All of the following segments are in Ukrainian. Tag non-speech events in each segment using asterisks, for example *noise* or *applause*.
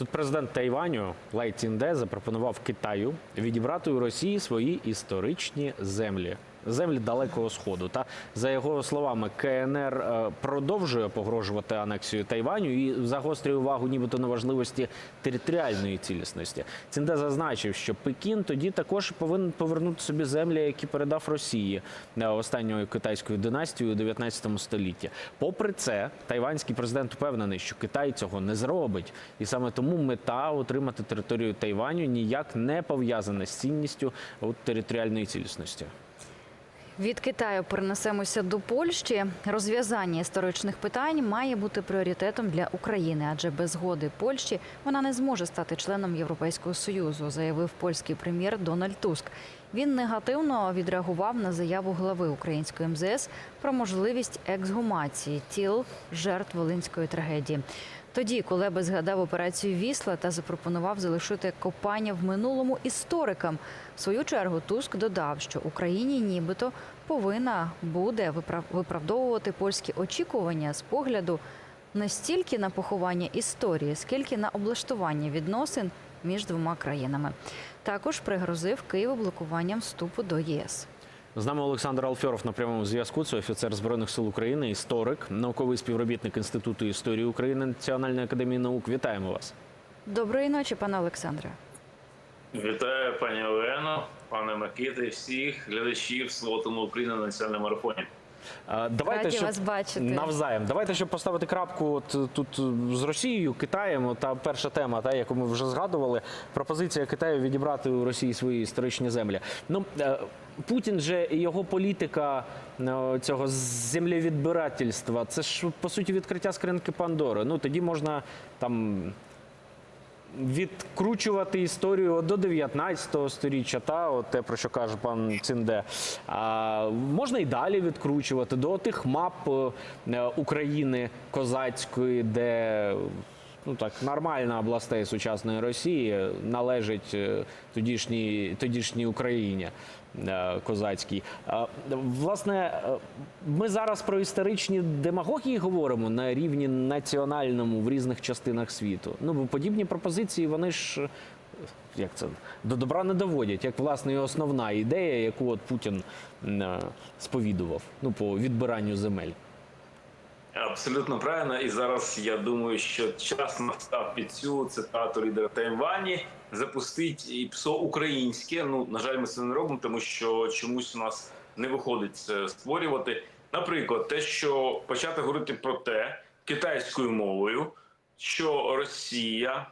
Тут президент Тайваню Лай Цінде запропонував Китаю відібрати у Росії свої історичні землі. Землі далекого сходу. Та за його словами, КНР е, продовжує погрожувати анексію Тайваню і загострює увагу, нібито на важливості територіальної цілісності. Цінде зазначив, що Пекін тоді також повинен повернути собі землі, які передав Росії е, останньою китайською династією у 19 столітті. Попри це, тайванський президент впевнений, що Китай цього не зробить, і саме тому мета отримати територію Тайваню ніяк не пов'язана з цінністю територіальної цілісності. Від Китаю перенесемося до Польщі. Розв'язання історичних питань має бути пріоритетом для України, адже без згоди Польщі вона не зможе стати членом Європейського союзу, заявив польський прем'єр Дональд Туск. Він негативно відреагував на заяву глави української МЗС про можливість ексгумації тіл жертв волинської трагедії. Тоді Кулеба згадав операцію Вісла та запропонував залишити копання в минулому історикам. В свою чергу Туск додав, що Україні нібито повинна буде виправ- виправдовувати польські очікування з погляду не стільки на поховання історії, скільки на облаштування відносин між двома країнами. Також пригрозив Києву блокуванням вступу до ЄС. З нами Олександр Алфьоров на прямому зв'язку. Це офіцер збройних сил України, історик, науковий співробітник Інституту історії України Національної академії наук. Вітаємо вас. Доброї ночі, пане Олександре. Вітаю пані Олено, пане Макіти, всіх глядачів Слотому України на національному марафоні. Давайте Раді щоб вас бачити. навзаєм. Давайте, щоб поставити крапку от е, тут е, з Росією, Китаєм. Та перша тема, та яку ми вже згадували. Пропозиція Китаю відібрати у Росії свої історичні землі. Ну е, Путін же і його політика цього землевідбирательства. Це ж по суті відкриття скринки Пандори. Ну тоді можна там. Відкручувати історію до 19 сторіччя, та от те, про що каже пан Цинде. А, можна і далі відкручувати до тих мап е, України козацької, де ну так нормальна областей сучасної Росії належить е, тодішній, тодішній Україні е, козацькій. Власне, е, ми зараз про історичні демагогії говоримо на рівні національному в різних частинах світу. Ну бо подібні пропозиції, вони ж. Як це до добра не доводять, як власне і основна ідея, яку от Путін сповідував, ну по відбиранню земель. Абсолютно правильно. І зараз я думаю, що час настав під цю цитату лідера Тайвані запустить і ПСО українське. Ну на жаль, ми це не робимо, тому що чомусь у нас не виходить це створювати. Наприклад, те, що почати говорити про те китайською мовою, що Росія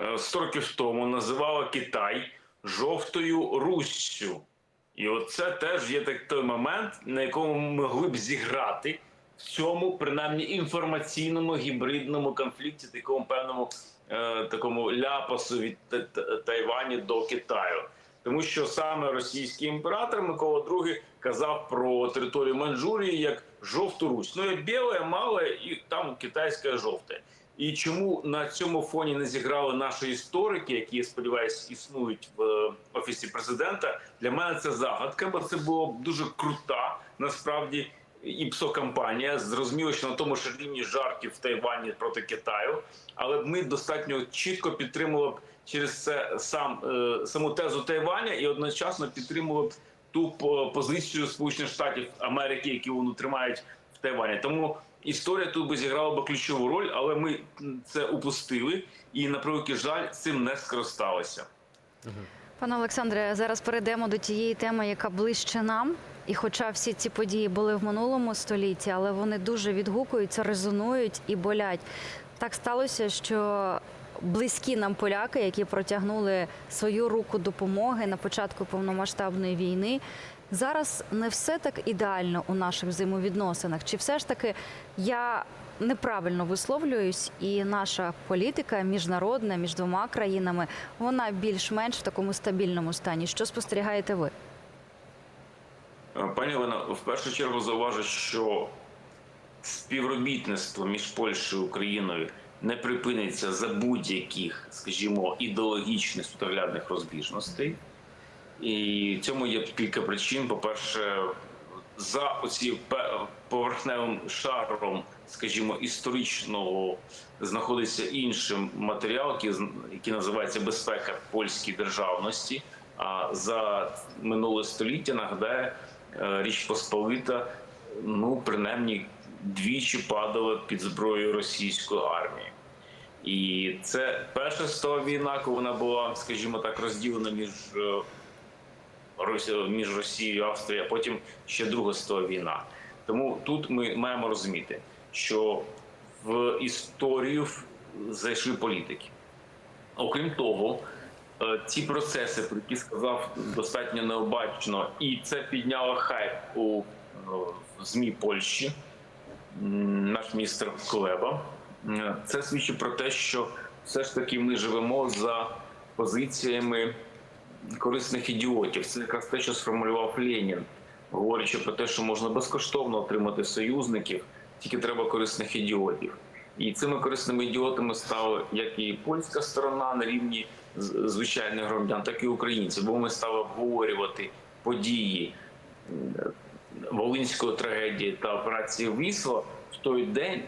е, 100 років тому називала Китай жовтою Руссю. І оце теж є так той момент, на якому ми могли б зіграти в цьому принаймні інформаційному гібридному конфлікті, такому певному е, такому ляпасу від Та- Та- Тайвані до Китаю. Тому що саме російський імператор Микола II казав про територію Манчжурії як жовту Русь. Ну і біле, мале, і там китайська жовте. І чому на цьому фоні не зіграли наші історики, які я сподіваюся існують в е, офісі президента? Для мене це загадка, бо це було б дуже крута насправді і псо-кампанія. Зрозуміло, що на тому ж рівні жартів в Тайвані проти Китаю, але ми достатньо чітко підтримували б через це сам е, саму тезу Тайваня і одночасно підтримували б ту позицію Сполучених Штатів Америки, які вони тримають в Тайвані. Тому історія тут би зіграла би ключову роль, але ми це упустили і на превеликий жаль цим не скористалися. Пане Олександре, зараз перейдемо до тієї теми, яка ближче нам. І хоча всі ці події були в минулому столітті, але вони дуже відгукуються, резонують і болять. Так сталося, що близькі нам поляки, які протягнули свою руку допомоги на початку повномасштабної війни, зараз не все так ідеально у наших взаємовідносинах. Чи все ж таки я неправильно висловлююсь, і наша політика міжнародна між двома країнами вона більш-менш в такому стабільному стані. Що спостерігаєте ви? Е, Пані Олено, в першу чергу зауважу, що співробітництво між Польщею і Україною не припиниться за будь-яких, скажімо, ідеологічних світоглядних розбіжностей. І цьому є кілька причин. По-перше, за оці поверхневим шаром, скажімо, історичного знаходиться інший матеріал, який, називається безпека польській державності. А за минуле століття нагадає е, Річ Посполита, ну принаймні двічі падала під зброєю російської армії. І це перша світова війна, коли вона була, скажімо так, розділена між е, між Росією і Австрією, а потім ще Друга світова війна. Тому тут ми маємо розуміти, що в історію зайшли політики. Окрім того, е, ці процеси, про які сказав достатньо необачно, і це підняло хайп у е, ЗМІ Польщі, наш міністр Кулеба. Е, Це свідчить про те, що все ж таки ми живемо за позиціями корисних ідіотів. Це якраз те, що сформулював Ленін, говорячи про те, що можна безкоштовно отримати союзників, тільки треба корисних ідіотів. І цими корисними ідіотами стала як і польська сторона на рівні звичайних громадян, так і українці. Бо ми стали обговорювати події Волинської трагедії та операції Вісла в той день,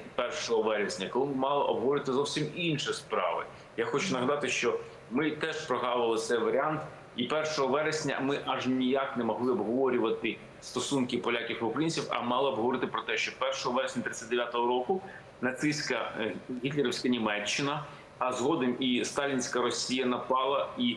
1 вересня, коли ми мали обговорити зовсім інші справи. Я хочу нагадати, що ми теж прогавили цей варіант, і 1 вересня ми аж ніяк не могли обговорювати стосунки поляків і українців, а мали обговорити про те, що 1 вересня 39-го року нацистська е, гітлерівська Німеччина, а згодом і сталінська Росія напала і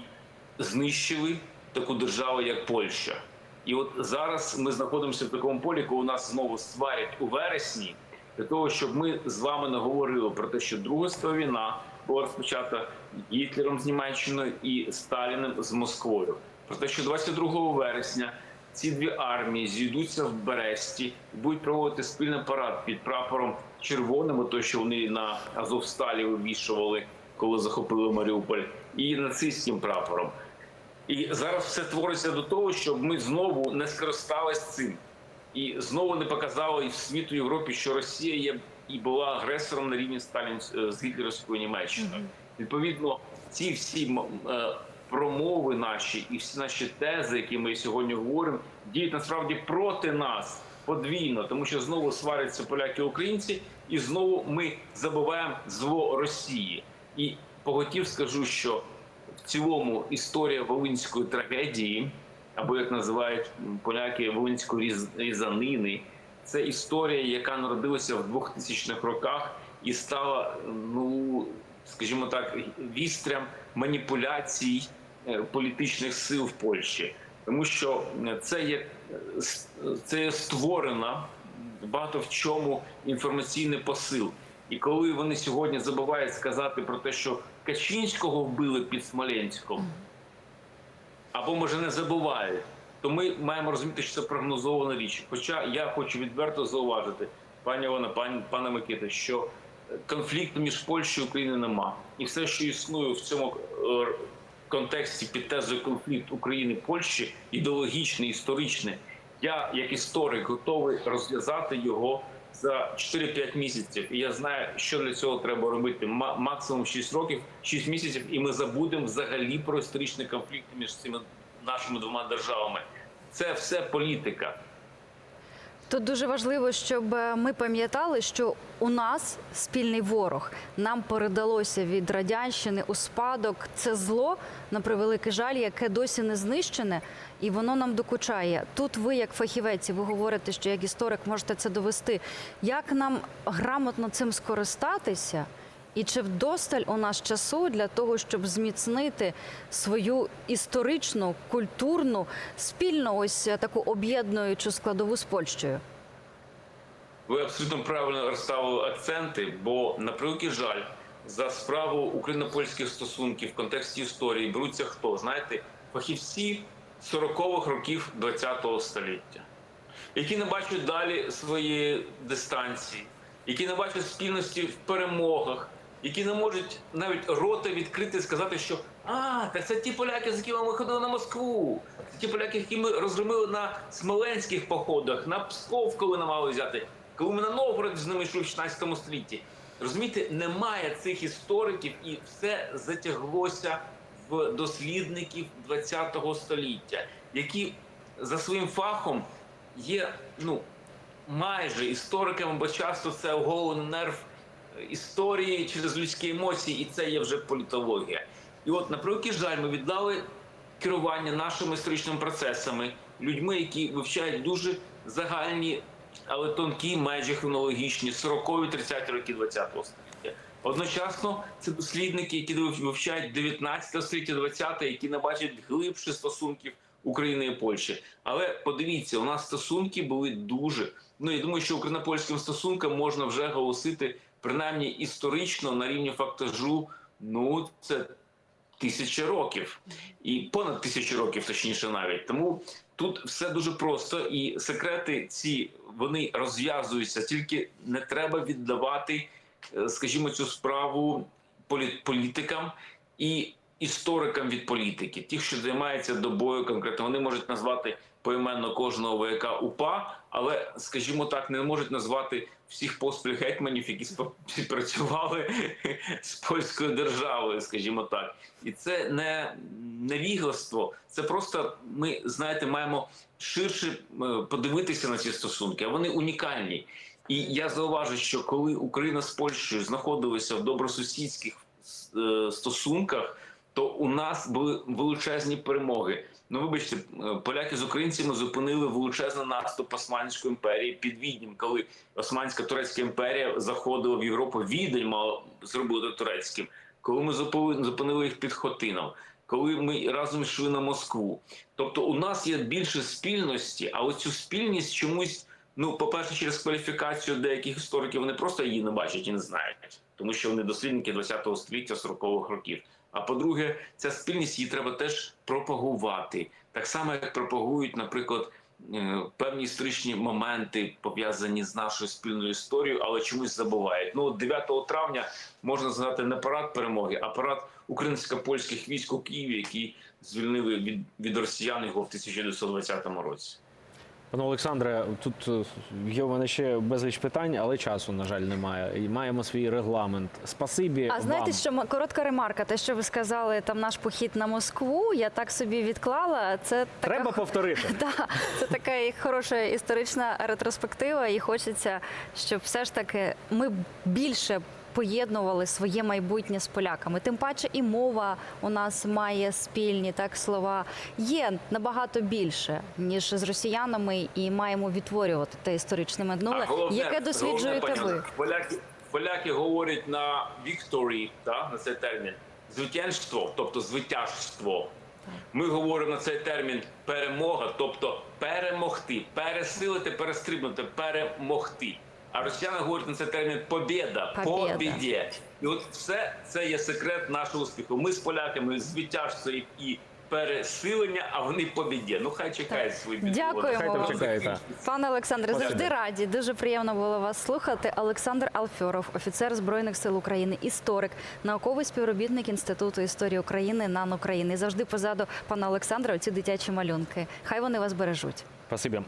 знищили таку державу, як Польща. І от зараз ми знаходимося в такому полі, коли нас знову сварять у вересні, для того, щоб ми з вами не говорили про те, що Друга світова війна була розпочата Гітлером з Німеччиною і Сталіним з Москвою. Про те, що 22 вересня ці дві армії зійдуться в Бересті і будуть проводити спільний парад під прапором червоним, той, що вони на Азовсталі вивішували, коли захопили Маріуполь, і нацистським прапором. І зараз все твориться до того, щоб ми знову не скористались цим і знову не показали світу Європі, що Росія є і була агресором на рівні Сталін е, з гітлерівською Німеччиною. Відповідно, ці всі е, промови наші і всі наші тези, які ми сьогодні говоримо, діють насправді проти нас подвійно, тому що знову сваряться поляки-українці, і знову ми забуваємо зло Росії. І поготів скажу, що в цілому історія волинської трагедії, або як називають поляки волинської різ- різанини, це історія, яка народилася в 2000-х роках і стала, ну скажімо так, вістрям маніпуляцій е, політичних сил в Польщі, тому що це є це є створена багато в чому інформаційний посил. І коли вони сьогодні забувають сказати про те, що Качинського вбили під Смоленськом, або може не забувають, то ми маємо розуміти, що це прогнозована річ. Хоча я хочу відверто зауважити, пані Олена, пані пане Микита, що е, конфлікту між Польщею і Україною нема, і все, що існує в цьому е, контексті під тезою конфлікт України Польщі, ідеологічний, історичний. Я, як історик, готовий розв'язати його за 4-5 місяців. І я знаю, що для цього треба робити. Ма- максимум 6 років, 6 місяців, і ми забудемо взагалі про історичний конфлікт між цими нашими двома державами. Це все політика. Тут дуже важливо, щоб е, ми пам'ятали, що у нас спільний ворог. Нам передалося від радянщини у спадок це зло на превеликий жаль, яке досі не знищене, і воно нам докучає. Тут ви, як фахівець, ви говорите, що як історик можете це довести. Як нам грамотно цим скористатися? І чи вдосталь у нас часу для того, щоб зміцнити свою історичну, культурну, спільно ось е, таку об'єднуючу складову з Польщею? Ви абсолютно правильно розставили акценти, бо на превеликий жаль за справу україно-польських стосунків в контексті історії беруться хто? Знаєте, фахівці 40-х років ХХ століття, які не бачать далі своєї дистанції, які не бачать спільності в перемогах, які не можуть навіть рота відкрити і сказати, що а, так це ті поляки, з якими ми ходили на Москву, це ті поляки, які ми розгромили на смоленських походах, на Псков, коли нам мали взяти, коли ми на Новгород з ними йшли в 16 столітті. Розумієте, немає цих істориків, і все затяглося в дослідників ХХ століття, які за своїм фахом є ну майже істориками, бо часто це оголений нерв історії через людські емоції, і це є вже політологія. І от, на превеликий жаль, ми віддали керування нашими історичними процесами, людьми, які вивчають дуже загальні, але тонкі, майже хронологічні 40-30 30 роки 20-го століття. Одночасно це дослідники, які вивчають 19 століття, 20 які не бачать глибше стосунків України і Польщі. Але подивіться, у нас стосунки були дуже. Ну я думаю, що україно-польським стосункам можна вже голосити принаймні історично на рівні фактажу. Ну це тисячі років і понад тисячу років, точніше, навіть тому тут все дуже просто, і секрети ці вони розв'язуються. Тільки не треба віддавати, е, скажімо, цю справу полі- політикам і історикам від політики. Ті, що займаються добою конкретно, вони можуть назвати поіменно кожного вояка УПА, але, скажімо так, не можуть назвати всіх поспіль гетьманів, які співпрацювали з польською державою, скажімо так. І це не невігластво, це просто ми знаєте, маємо ширше е, подивитися на ці стосунки, а вони унікальні. І я зауважу, що коли Україна з Польщею знаходилися в добросусідських е, стосунках, то у нас були величезні перемоги. Ну, вибачте, е, поляки з українцями зупинили величезний наступ Османської імперії під Віднім, коли Османська турецька імперія заходила в Європу. Відень мало зробити турецьким. Коли ми зупинили, їх під Хотином, коли ми разом йшли на Москву. Тобто, у нас є більше спільності, а оцю спільність чомусь. Ну, по-перше, через кваліфікацію деяких істориків вони просто її не бачать і не знають, тому що вони дослідники ХХ століття 40-х років. А по-друге, ця спільність її треба теж пропагувати, так само як пропагують, наприклад, е, певні історичні моменти пов'язані з нашою спільною історією, але чомусь забувають. Ну, от 9 травня можна згадати не парад перемоги, а парад українсько-польських військ у Києві, які звільнили від, від росіян його в 1920 році. Пане Олександре, тут е, є у мене ще безліч питань, але часу, на жаль, немає. І маємо свій регламент. Спасибі А вам. знаєте, що м- коротка ремарка? Те, що ви сказали, там наш похід на Москву, я так собі відклала. Це така Треба повторити. *laughs* Да, це така і хороша історична ретроспектива, і хочеться, щоб все ж таки ми більше поєднували своє майбутнє з поляками. Тим паче і мова у нас має спільні так слова. Є набагато більше ніж з росіянами, і маємо відтворювати те історичне минуле, яке досліджуєте головне, ви. Поляки, поляки говорять на victory, та, на цей термін, звитянство, тобто звитяжство. Ми говоримо на цей термін перемога, тобто перемогти, пересилити, перестрибнути, перемогти. А росіяни говорять на цей термін побєда, побіді. І от все це є секрет нашого успіху. Ми з поляками звитяжство і- і пересилення, а вони побіді. Ну хай чекають свої Дякуємо Хай вам. чекає. Пане Олександре, завжди раді. Дуже приємно було вас слухати. Олександр Алфьоров, офіцер збройних сил України, історик, науковий співробітник Інституту історії України НАН України. І завжди позаду пана Олександра оці дитячі малюнки. Хай вони вас бережуть. Спасибі.